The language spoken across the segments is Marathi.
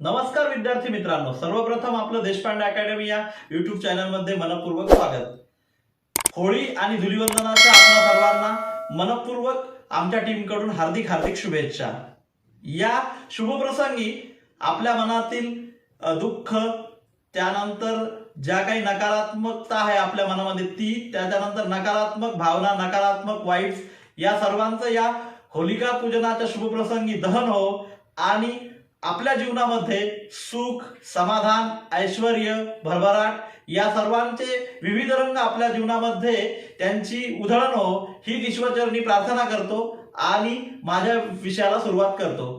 नमस्कार विद्यार्थी मित्रांनो सर्वप्रथम आपलं देशपांडे अकॅडमी या युट्यूब चॅनलमध्ये मनपूर्वक स्वागत. होळी आणि धुलीवंदनाच्या आपल्या सर्वांना मनपूर्वक आमच्या टीमकडून हार्दिक हार्दिक शुभेच्छा. या शुभप्रसंगी आपल्या मनातील दुःख त्यानंतर ज्या काही नकारात्मकता आहे आपल्या मनामध्ये ती त्याच्यानंतर नकारात्मक भावना नकारात्मक वाईट या सर्वांचं या होलिका पूजनाच्या शुभप्रसंगी दहन हो आणि आपल्या जीवनामध्ये सुख समाधान ऐश्वर भरभराट या सर्वांचे विविध रंग आपल्या जीवनामध्ये त्यांची उधळण हो ही ईश्वरचरणी प्रार्थना करतो आणि माझ्या विषयाला सुरुवात करतो.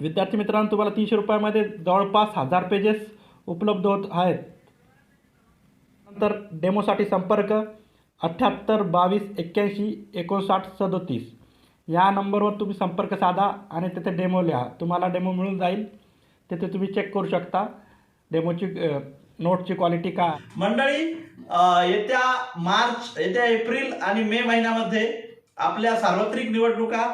विद्यार्थी मित्रांनो तुम्हाला तीनशे रुपयामध्ये जवळपास हजार पेजेस उपलब्ध होत आहेत. नंतर डेमोसाठी संपर्क अठ्ठ्याहत्तर बावीस एक्क्याऐंशी एकोणसाठ सदोतीस. या नंबरवर तुम्ही संपर्क साधा आणि तिथे डेमो लिहा. तुम्हाला डेमो मिळून जाईल. तिथे तुम्ही चेक करू शकता. डेमोची नोटची क्वालिटी काय मंडळी येत्या मार्च येत्या एप्रिल आणि मे महिन्यामध्ये आपल्या सार्वत्रिक निवडणुका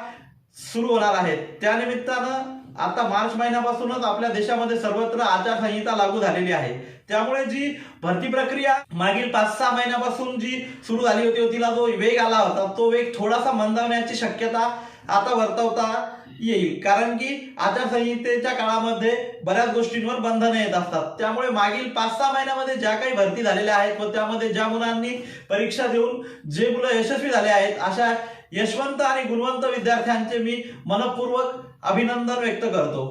सुरू होणार आहेत. त्यानिमित्तानं आता मार्च महिन्यापासूनच आपल्या देशामध्ये सर्वत्र आचारसंहिता लागू झालेली आहे. त्यामुळे जी भरती प्रक्रिया मागील पाच सहा महिन्यापासून जी सुरू झाली होती तिला जो वेग आला होता तो वेग थोडासा मंदावण्याची शक्यता आता वर्तवता येईल. कारण की आचारसंहितेच्या काळामध्ये बऱ्याच गोष्टींवर बंधने येत असतात. त्यामुळे मागील पाच सहा महिन्यामध्ये ज्या काही भरती झालेल्या आहेत व त्यामध्ये ज्या मुलांनी परीक्षा देऊन जे मुलं यशस्वी झाले आहेत अशा यशवंत आणि गुणवंत विद्यार्थ्यांचे मी मनपूर्वक अभिनंदन व्यक्त करतो.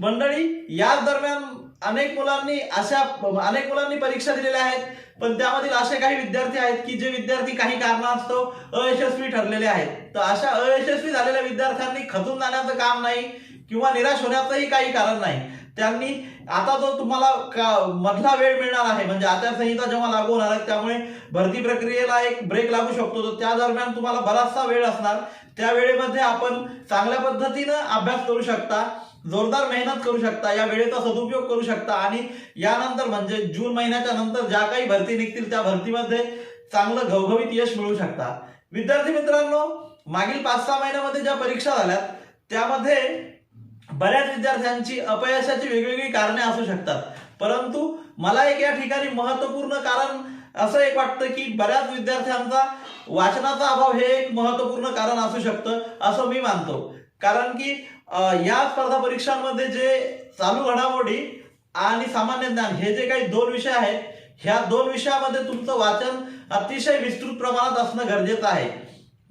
मंडळी याच दरम्यान अनेक मुलांनी अशा अनेक मुलांनी परीक्षा दिलेल्या आहेत पण त्यामधील असे काही विद्यार्थी आहेत की जे विद्यार्थी काही कारणास्तव अयशस्वी ठरलेले आहेत. तर अशा अयशस्वी झालेल्या विद्यार्थ्यांनी खचून जाण्याचं काम नाही किंवा निराश होण्याचंही काही कारण नाही. त्यांनी आता जो तुम्हाला का मधला वेळ मिळणार आहे म्हणजे आचारसंहिता जेव्हा लागू होणार आहे त्यामुळे भरती प्रक्रियेला एक ब्रेक लागू शकतो. तर त्या दरम्यान तुम्हाला बराचसा वेळ असणार. त्या वेळेमध्ये आपण चांगल्या पद्धतीनं अभ्यास करू शकता जोरदार मेहनत करू शकता या वेळेचा सदुपयोग करू शकता. आणि यानंतर म्हणजे जून महिन्याच्या नंतर ज्या काही भरती निघतील त्या भरतीमध्ये चांगलं घवघवीत यश मिळू शकता. विद्यार्थी मित्रांनो मागील पाच सहा महिन्यामध्ये ज्या परीक्षा झाल्यात त्यामध्ये बऱ्याच विद्यार्थ्यांची अपयशाची वेगवेगळी कारणे असू शकतात. परंतु मला एक या ठिकाणी महत्त्वपूर्ण कारण असं एक वाटतं की बऱ्याच विद्यार्थ्यांचा वाचनाचा अभाव हे एक महत्त्वपूर्ण कारण असू शकतं असं मी मानतो. कारण की या स्पर्धा परीक्षांमध्ये जे चालू घडामोडी आणि सामान्य ज्ञान हे जे काही दोन विषय आहेत ह्या दोन विषयामध्ये तुमचं वाचन अतिशय विस्तृत प्रमाणात असणं गरजेचं आहे.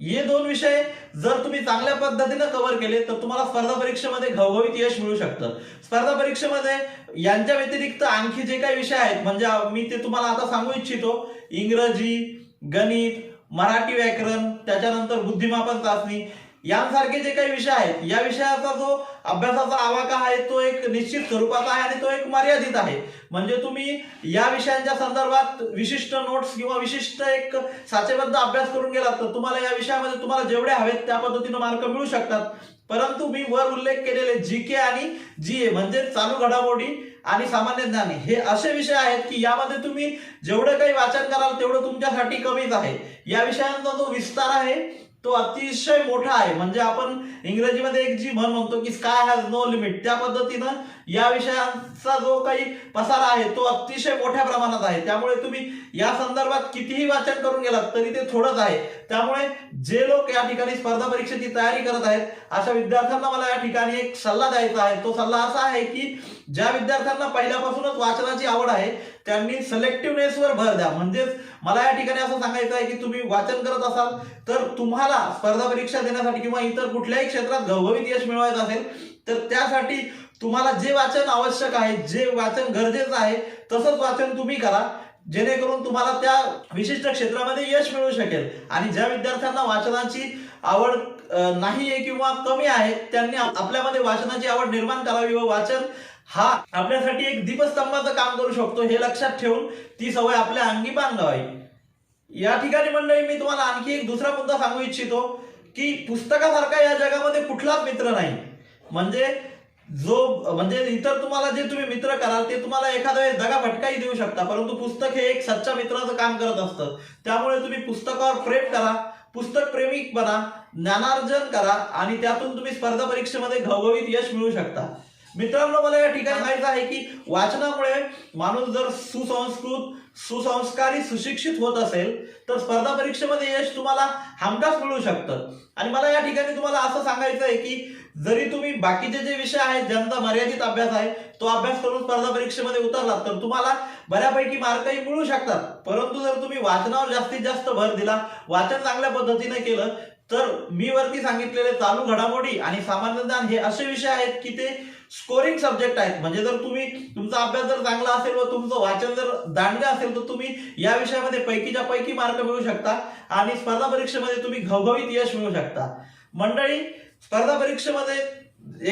हे दोन विषय जर तुम्ही चांगल्या पद्धतीनं कव्हर केले तर तुम्हाला स्पर्धा परीक्षेमध्ये घवघवीत यश मिळू शकतं. स्पर्धा परीक्षेमध्ये यांच्या व्यतिरिक्त आणखी जे काही विषय आहेत म्हणजे मी ते तुम्हाला आता सांगू इच्छितो. इंग्रजी गणित मराठी व्याकरण त्याच्यानंतर बुद्धिमापन चाचणी यांसारखे जे काही विषय आहेत या विषयाचा जो अभ्यासाचा आवाका आहे तो एक निश्चित स्वरूपाचा आहे आणि तो एक मर्यादित आहे. म्हणजे तुम्ही या विषयांच्या संदर्भात विशिष्ट नोट्स किंवा विशिष्ट एक साचेबद्ध अभ्यास करून गेलात तर तुम्हाला या विषयामध्ये तुम्हाला जेवढे हवेत त्या पद्धतीनं मार्क मिळू शकतात. परंतु मी वर उल्लेख केलेले जी के आणि जी ए म्हणजे चालू घडामोडी आणि सामान्य ज्ञान हे असे विषय आहेत की यामध्ये तुम्ही जेवढं काही वाचन कराल तेवढं तुमच्यासाठी कमीच आहे. या विषयांचा जो विस्तार आहे तो अतिशय मोठा आहे. म्हणजे आपण इंग्रजीमध्ये एक जी म्हण म्हणतो की स्काय हॅज नो लिमिट त्या पद्धतीनं या विषयांचा जो काही पसारा आहे तो अतिशय मोठ्या प्रमाणात आहे. त्यामुळे तुम्ही या संदर्भात कितीही वाचन करून गेलात तरी ते थोडंच आहे. त्यामुळे जे लोक या ठिकाणी स्पर्धा परीक्षेची तयारी करत आहेत अशा विद्यार्थ्यांना मला या ठिकाणी एक सल्ला द्यायचा आहे. तो सल्ला असा आहे की ज्या विद्यार्थ्यांना पहिल्यापासूनच वाचनाची आवड आहे त्यांनी सिलेक्टिव्हनेसवर भर द्या. म्हणजेच मला या ठिकाणी असं सांगायचं आहे की तुम्ही वाचन करत असाल तर तुम्हाला स्पर्धा परीक्षा देण्यासाठी किंवा इतर कुठल्याही क्षेत्रात घवघवीत यश मिळवायचं असेल तर त्यासाठी तुम्हाला जे वाचन आवश्यक आहे जे वाचन गरजेचं आहे तसंच वाचन तुम्ही करा. जेणेकरून तुम्हाला त्या विशिष्ट क्षेत्रामध्ये यश मिळू शकेल. आणि ज्या विद्यार्थ्यांना वाचनाची आवड नाही आहे किंवा कमी आहे त्यांनी आपल्यामध्ये वाचनाची आवड निर्माण करावी व वाचन हा आपल्यासाठी एक दीपस्तंभाचं काम करू शकतो. हे लक्षात ठेवून ती सवय आपल्या अंगी बांधावी. या ठिकाणी मंडळी मी तुम्हाला आणखी एक दुसरा मुद्दा सांगू इच्छितो की पुस्तकासारखा या जगामध्ये कुठलाच मित्र नाही. म्हणजे जो म्हणजे इतर तुम्हाला जे तुम्ही मित्र कराल ते तुम्हाला एखाद्या वेळेस दगा फटकाही देऊ शकता. परंतु पुस्तक हे एक सच्चा मित्राचं काम करत असतं. त्यामुळे तुम्ही पुस्तकावर प्रेम करा पुस्तक प्रेमिक बना ज्ञानार्जन करा आणि त्यातून तुम्ही स्पर्धा परीक्षेमध्ये घवघवीत यश मिळवू शकता. मित्रांनो मला या ठिकाणी माहीत आहे की वाचनामुळे माणूस जर सुसंस्कृत सुसंस्कारी सुशिक्षित होत असेल तर स्पर्धा परीक्षेमध्ये यश तुम्हाला हमखास मिळू शकतं. आणि मला या ठिकाणी तुम्हाला असं सांगायचं आहे की जरी तुम्ही बाकीचे जे विषय आहेत ज्यांचा मर्यादित अभ्यास आहे तो अभ्यास करून स्पर्धा परीक्षेमध्ये उतरलात तर तुम्हाला बऱ्यापैकी मार्कही मिळू शकतात. परंतु जर तुम्ही वाचनावर जास्तीत जास्त भर दिला वाचन चांगल्या पद्धतीने केलं तर मी वरती सांगितलेले चालू घडामोडी आणि सामान्य ज्ञान हे असे विषय आहेत की ते स्कोरिंग सब्जेक्ट आहेत. म्हणजे जर तुम्ही तुमचा अभ्यास जर चांगला असेल व तुमचं वाचन जर दांडगं असेल तर तुम्ही या विषयामध्ये पैकीच्या पैकी मार्क मिळू शकता आणि स्पर्धा परीक्षेमध्ये तुम्ही घवघवीत यश मिळू शकता. मंडळी स्पर्धा परीक्षेमध्ये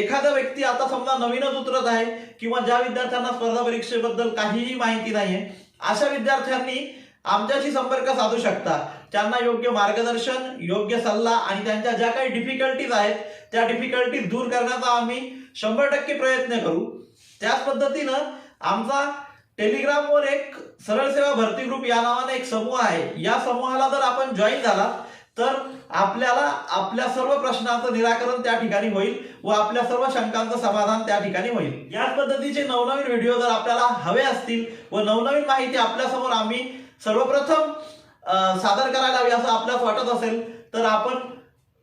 एखादा व्यक्ती आता समजा नवीनच उतरत आहे किंवा ज्या विद्यार्थ्यांना स्पर्धा परीक्षेबद्दल काहीही माहिती नाहीये अशा विद्यार्थ्यांनी आमच्याशी संपर्क साधू शकता. त्यांना योग्य मार्गदर्शन योग्य सल्ला आणि त्यांच्या ज्या काही डिफिकल्टीज आहेत त्या डिफिकल्टीज दूर करण्याचा आम्ही शंभर टक्के प्रयत्न करू. त्याच पद्धतीनं आमचा टेलिग्रामवर एक सरळ सेवा भरती ग्रुप या नावाने एक समूह आहे. या समूहाला जर आपण जॉईन झाला तर आपल्याला आपल्या सर्व प्रश्नांचं निराकरण त्या ठिकाणी होईल व आपल्या सर्व शंकांचं समाधान त्या ठिकाणी होईल. याच पद्धतीचे नवनवीन व्हिडिओ जर आपल्याला हवे असतील व नवनवीन माहिती आपल्यासमोर आम्ही सर्वप्रथम सादर करायला हवी असं आपल्यास वाटत असेल तर आपण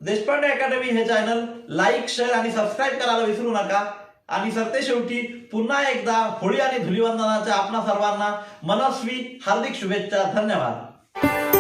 देशपांडे अकॅडमी हे चॅनल लाईक शेअर आणि सबस्क्राईब करायला विसरू नका. आणि सरते शेवटी पुन्हा एकदा होळी आणि धुलीवंदनाच्या आपणा सर्वांना मनस्वी हार्दिक शुभेच्छा. धन्यवाद.